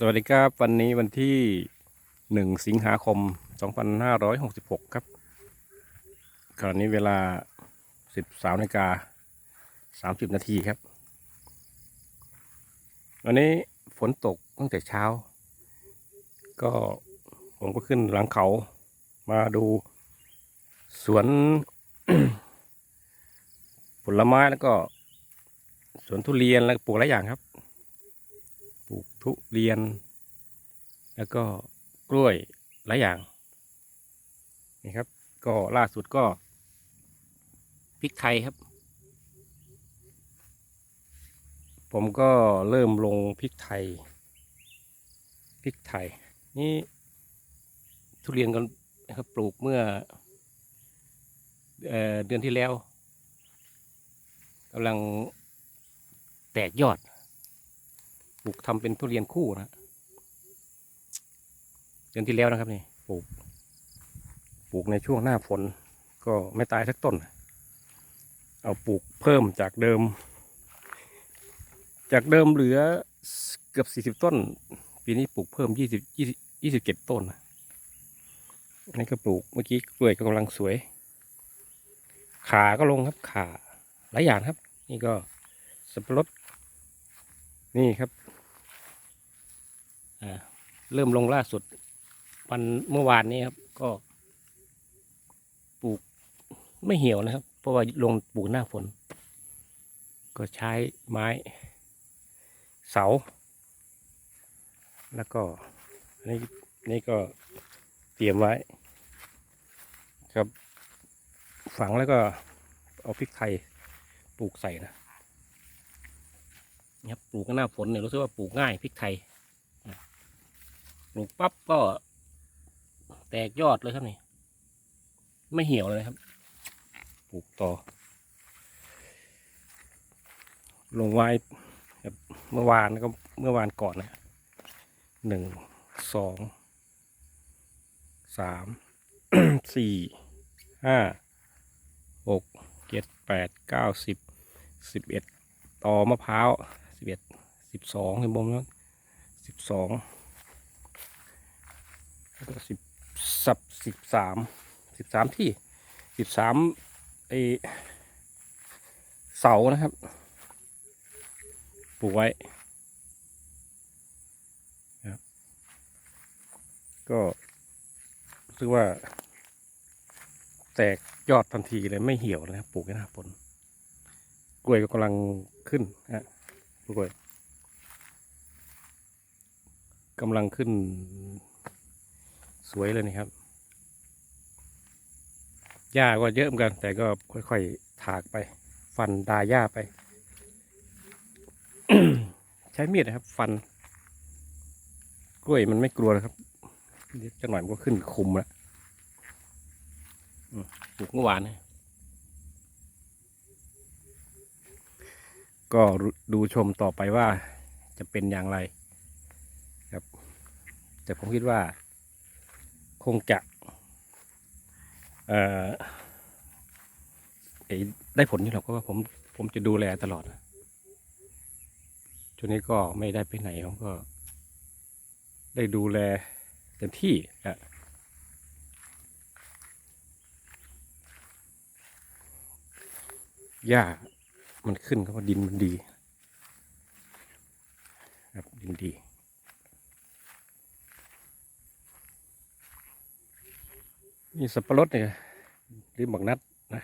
สวัสดีครับวันนี้วันที่หนึ่งสิงหาคม 2566 ครับขณะนี้เวลา 13นาฬิกา30 นาทีครับ วันนี้ฝนตกตั้งแต่เช้า ก็ผมก็ขึ้นหลังเขามาดูสวนผลไม้แล้วก็สวนทุเรียนแล้วปลูกหลายอย่างครับ ปลูกทุเรียน แล้วก็กล้วยหลายอย่างนี่ครับ ก็ล่าสุดก็พริกไทยครับ ผมก็เริ่มลงพริกไทยพริกไทย นี่ทุเรียนกันนะครับปลูกเมื่อเอเดือนที่แล้วกำลังแตกยอด ลูกทำเป็นทุเรียนคู่นะเดือนที่แล้วนะครับนี่ปลูก ปลูกในช่วงหน้าฝน ก็ไม่ตายสักต้น เอาปลูกเพิ่มจากเดิม จากเดิมเหลือเกือบสี่สิบต้น ปีนี้ปลูกเพิ่มยี่สิบยี่สิบยี่สิบเจ็ดต้นนะอันนี้ก็ปลูกเมื่อกี้กล้วยก็กำลังสวย ขาก็ลงครับขาหลายอย่างครับ นี่ก็สับปะรดนี่ครับ เริ่มลงล่าสุดวันเมื่อวานนี้ครับ ก็ปลูกไม่เหี่ยวนะครับ เพราะว่าลงปลูกหน้าฝน ก็ใช้ไม้เสา แล้วก็นนี้นี่ก็เตรียมไว้ครับฝังแล้วก็เอาพริกไทยปลูกใส่นะนี่ครับปลูกหน้าฝนเนี่ยรู้สึกว่าปลูกง่ายพริกไทย ปลูกปั๊บก็แตกยอดเลยครับนี่ ไม่เหี่ยวเลยครับ ปลูกต่อ ลงไว้ครับเมื่อวานก็เมื่อวานก่อนนะหนึ่งสองสามสี่ห้าหกเจ็ดแปดเก้าสิบสิบเอ็ดต่อมะพร้าวสิบเอ็ดสิบสองเห็นบมแล้วสิบสอง สิบสับสิบสามสิบสามที่สิบสามไอเสานะครับ ปลูกไว้ ก็รู้สึกว่า แตกยอดทันทีเลยไม่เหี่ยวนะครับปลูกในหน้าฝนกล้วยก็กำลังขึ้นฮะกล้วยกำลังขึ้น สวยเลยนะครับหญ้าก็เยอะเหมือนกัน แต่ก็ค่อยๆถากไป ฟันดาหญ้าไป ใช้มีดนะครับ ฟัน กล้วยมันไม่กลัวนะครับเดี๋ยวจะหน่อยมันก็ขึ้นคุมแล้วปลูกเมื่อวานนะก็ดูชมต่อไปว่าจะเป็นอย่างไร ครับ แต่ผมคิดว่า คงจะเอ่อเอ่อได้ผลอยู่หรอกเพราะว่าผมผมจะดูแลตลอดช่วงนี้ก็ไม่ได้ไปไหนผมก็ ได้ดูแลเต็มที่อะหญ้ามันขึ้นเพราะว่าดินมันดี ครับดินดี นี่สับปะรดเนี่ยหรือบักนัดนะ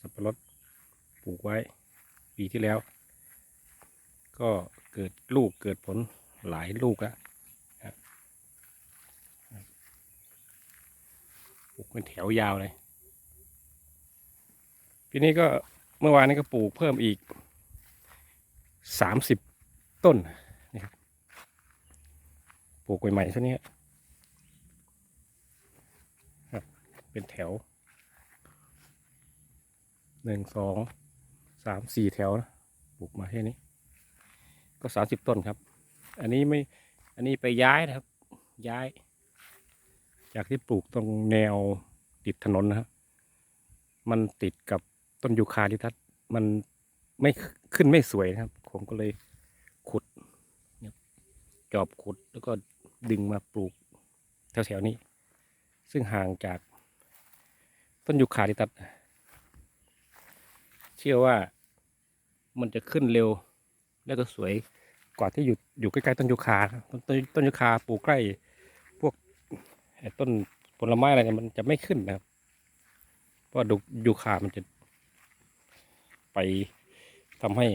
สับปะรดปลูกไว้ปีที่แล้ว ก็เกิดลูกเกิดผลหลายลูกแล้วปลูกเป็นแถวยาวเลยปีนี้ก็เมื่อวานนี้ก็ปลูกเพิ่มอีกสามสิบต้นนี่ครับปลูกใหม่ๆช่วงนี้ครับ เป็นแถวหนึ่งสองสามสี่แถวนะปลูกมาแค่นี้ ก็สามสิบต้นครับ อันนี้ไม่อันนี้ไปย้ายนะครับ ย้าย จากที่ปลูกตรงแนวติดถนนนะครับ มันติดกับต้นยูคาลิทัสมันไม่ขึ้นไม่สวยนะครับ ผมก็เลยขุดนะจอบขุดแล้วแล้วก็ดึงมาปลูกแถวๆนี้ ซึ่งห่างจาก ต้นยูคาลิปตัสเชื่อว่ามันจะขึ้นเร็ว แล้วก็สวยกว่าที่อยู่อยู่ใกล้ๆต้นยูคาต้นต้นยูคาปลูกใกล้พวกต้นผลไม้อะไรเนี่ยมันจะไม่ขึ้นนะครับ เพราะดูยูคามันจะไปทำให้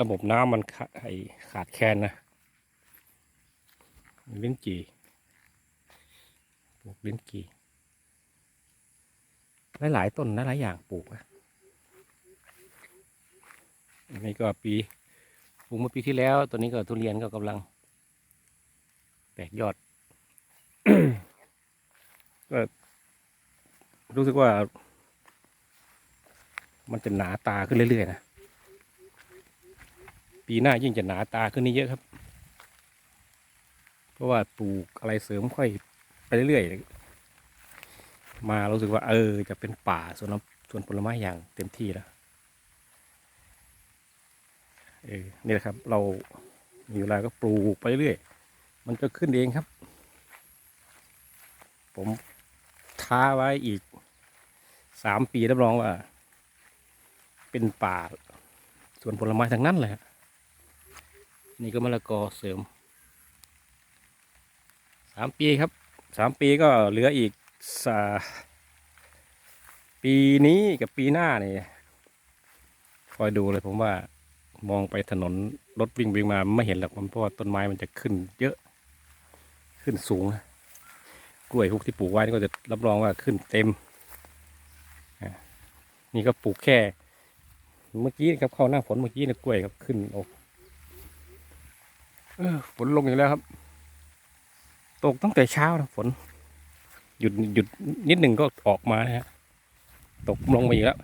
ระบบน้ำมันขาขาดแคลนนะลิ้นจี่ปลูกลิ้นจี่ หลายต้นหลายอย่างปลูกนะอันนี้ก็ปีปลูกเมื่อปีที่แล้วตัวนี้ก็ทุเรียนก็กำลัง แตกยอด ก็รู้สึกว่า มันจะหนาตาขึ้นเรื่อยๆนะปีหน้ายิ่งจะหนาตาขึ้นนี่เยอะครับ เพราะว่าปลูกอะไรเสริมค่อยไปเรื่อยๆ มารู้สึกว่า เออ จะเป็นป่าสวนสวนผลไม้อย่างเต็มที่แล้วเออนี่แหละครับ เรามีเวลาก็ปลูกไปเรื่อยมันก็ขึ้นเองครับ ผมท้าไว้อีกสามปีรับรองว่า เป็นป่าสวนผลไม้ทั้งนั้นเลยฮะนี่ก็มะละกอเสริมสามปีครับสามปีก็เหลืออีก ปีนี้กับปีหน้านี่คอยดูเลยผมว่ามองไปถนนรถวิ่งวิ่งมาไม่เห็นหรอกมันเพราะว่าต้นไม้มันจะขึ้นเยอะขึ้นสูงกล้วยพวกที่ปลูกไว้นี่ก็จะรับรองว่าขึ้นเต็มนี่ก็ปลูกแค่ เมื่อกี้ครับเข้าหน้าฝนเมื่อกี้เนี่ยกล้วยครับขึ้นโอ้เออฝนลงอีกแล้วครับ ตกตั้งแต่เช้านะฝน หยุดหยุดนิดหนึ่งก็ออกมานะฮะตกลงมาอีกแล้ว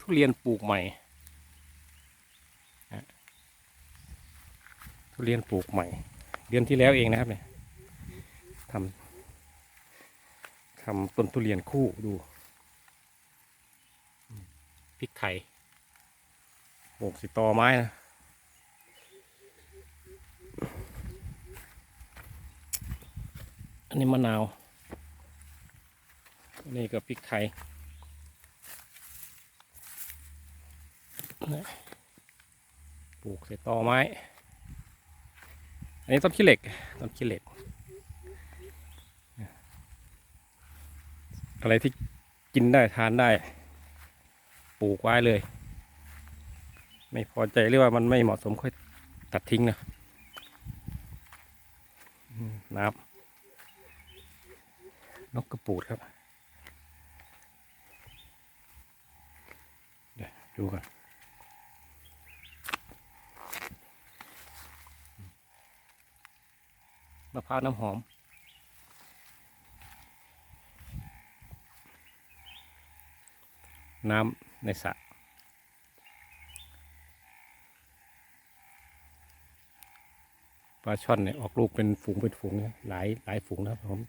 ทุเรียนปลูกใหม่ทุเรียนปลูกใหม่ เดือนที่แล้วเองนะครับเนี่ยทำทำต้นทุเรียนคู่ดูพริกไทยโบกสิตอไม้นะ อันนี้มะนาวอันนี้ก็พริกไทยปลูกใส่ตอไม้ อันนี้ต้นขี้เหล็ก ต้นขี้เหล็ก อะไรที่กินได้ทานได้ ปลูกไว้เลย ไม่พอใจหรือว่ามันไม่เหมาะสมค่อยตัดทิ้งนะน้ำ นกกระปูดครับ เดี๋ยวดูกันมะพร้าวน้ำหอม น้ำในสระปลาช่อนเนี่ยออกลูกเป็นฝูงเป็นฝูงนะหลายหลายฝูงนะครับผม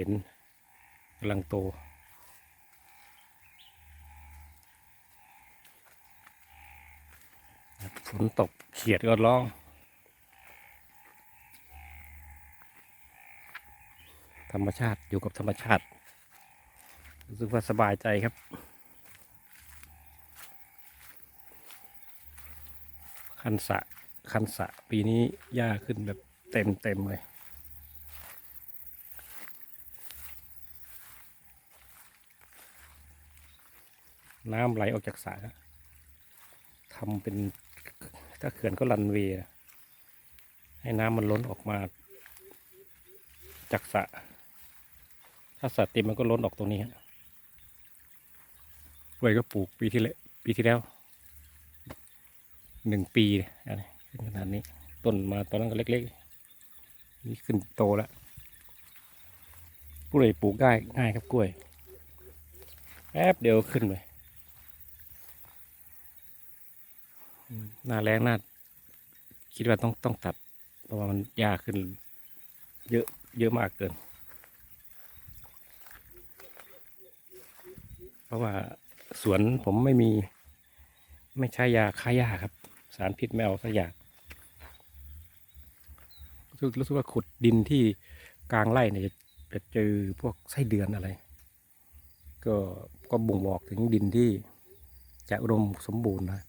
เห็นกำลังโต ฝนตกเขียดก็ร้องธรรมชาติอยู่กับธรรมชาติ รู้สึกว่าสบายใจครับ คันสะคันสะปีนี้หญ้าขึ้นแบบเต็มเต็มเลย น้ำไหลออกจากสระทำเป็นถ้าเขื่อนก็รันเวย์ให้น้ำมันล้นออกมาจากสระถ้าสระเต็มมันก็ล้นออกตรงนี้ฮะกล้วยก็ปลูกปีที่แล้วปีที่แล้วหนึ่งปีอะไรขนาดนี้ต้นมาตอนนั้นก็เล็กๆ นี่ขึ้นโตแล้วกล้วยปลูกได้ง่ายครับกล้วยแป๊บเดียวขึ้นเลยอืม หน้าแรงหน้าคิดว่าต้องต้องตัด เพราะว่ามันยากขึ้น เยอะเยอะมากเกิน เพราะว่าสวนผมไม่มี ไม่ใช้ยาฆ่าหญ้าครับ สารพิษไม่เอาสักอย่างรู้สึกรู้สึกว่าขุดดินที่กลางไร่เนี่ยจะเจอพวกไส้เดือนอะไร ก็ก็บ่งบอกถึงดินที่จะอุดมสมบูรณ์นะ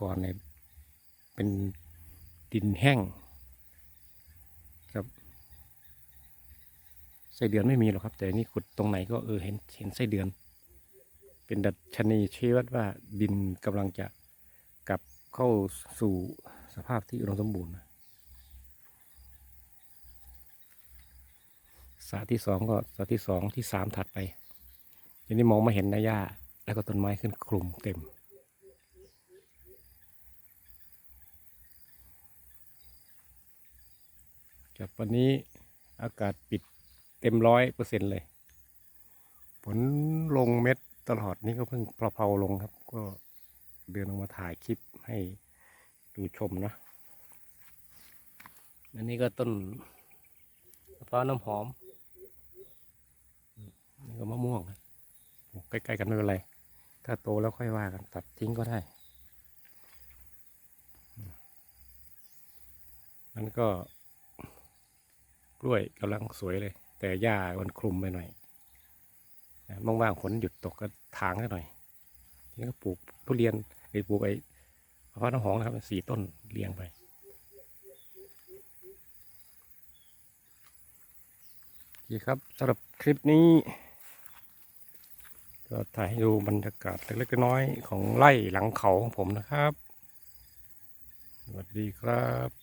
ก่อนเนี่ยเป็นดินแห้งครับไส้เดือนไม่มีหรอกครับ แต่นี่ขุดตรงไหนก็เออเห็นเห็นไส้เดือน เป็นดัชนีชี้วัดว่าดินกำลังจะกลับเข้าสู่สภาพที่อุดมสมบูรณ์สาที่สองก็สาที่สองที่สามถัดไปทีนี้มองไม่เห็นนะหญ้าแล้วก็ต้นไม้ขึ้นคลุมเต็ม ครับวันนี้อากาศปิดเต็มร้อยเปอร์เซ็นเลยฝนลงเม็ดตลอดนี่ก็เพิ่งเพลาๆลงครับ ก็เดินออกมาถ่ายคลิปให้ดูชมนะอันนี้ก็ต้นมะพร้าวน้ำหอมนี่ก็มะม่วงใกล้ๆกันไม่เป็นไร ถ้าโตแล้วค่อยว่ากันตัดทิ้งก็ได้นั่นก็ กล้วยกำลังสวยเลย แต่หญ้ามันคลุมไปหน่อยนะว่างๆฝนหยุดตกก็ทางให้หน่อย ทีนี้ก็ปลูกทุเรียนหรือปลูกไอ้มะพร้าวน้ำหอมนะครับสี่ต้นเรียงไปโอเคครับสำหรับคลิปนี้ ก็ถ่ายให้ดูบรรยากาศเล็กๆน้อยๆของไร่หลังเขาของผมนะครับ สวัสดีครับ